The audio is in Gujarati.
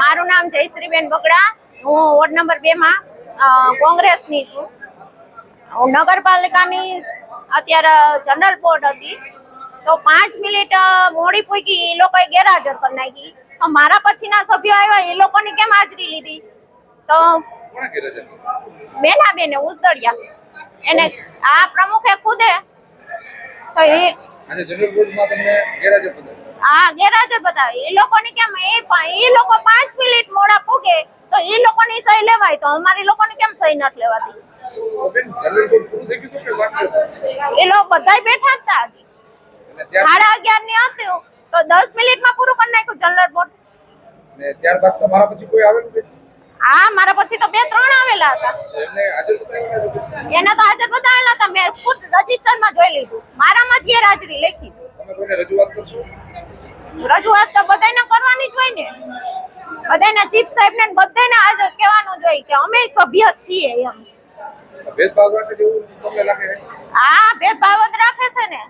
મારું નામ જયશ્રીબેન બગડા. હું વોર્ડ નંબર બે માં કોંગ્રેસની છું. હું નગરપાલિકાની અત્યારે જનરલ બોર્ડ હતી. તો પાંચ મિનિટ મોડી પૂકી એ લોકોએ ગેરહાજર કરી નાખી. તો મારા પછીના સભ્યો આવ્યા એ લોકોની કેમ હાજરી લીધી? તો? બેના બેને ઉસદડિયા એને આ પ્રમુખે ખુદે તો એ આજે જનરલ બોર્ડમાં તમને ગેરહાજર બતાવ્યા. હા ગેરહાજર બતાવે એ લોકોની કેમ એ એ લોકો 5 મિનિટ મોડા પૂગે તો એ લોકોની સહી લેવાય. તો અમારી લોકોની કેમ સહી નટ લેવાતી? એ લોકો બધાય બેઠા હતા સાડા અગિયારની હતું તો દસ મિનિટમાં પૂરું કરી નાખ્યું જનરલ બોર્ડ અને ત્યારબાદ તમારા પછી કોઈ આવેલું? હા મારા પછી તો બે ત્રણ આવેલા હતા. એને હાજર એને તો હાજર મેં ખુદ રજીસ્ટરમાં જોઈ લીધું. મારામાં જ ગેરહાજરી લખીશ. રજૂઆત તો બધાને કરવાની જ હોય ને. બધાને ચીફ સાહેબ ને બધાને આજે કહેવાનું જોઈએ કે અમે સભ્ય છીએ એમ. ભેદભાવ રાખે? હા ભેદભાવ જ રાખે છે ને.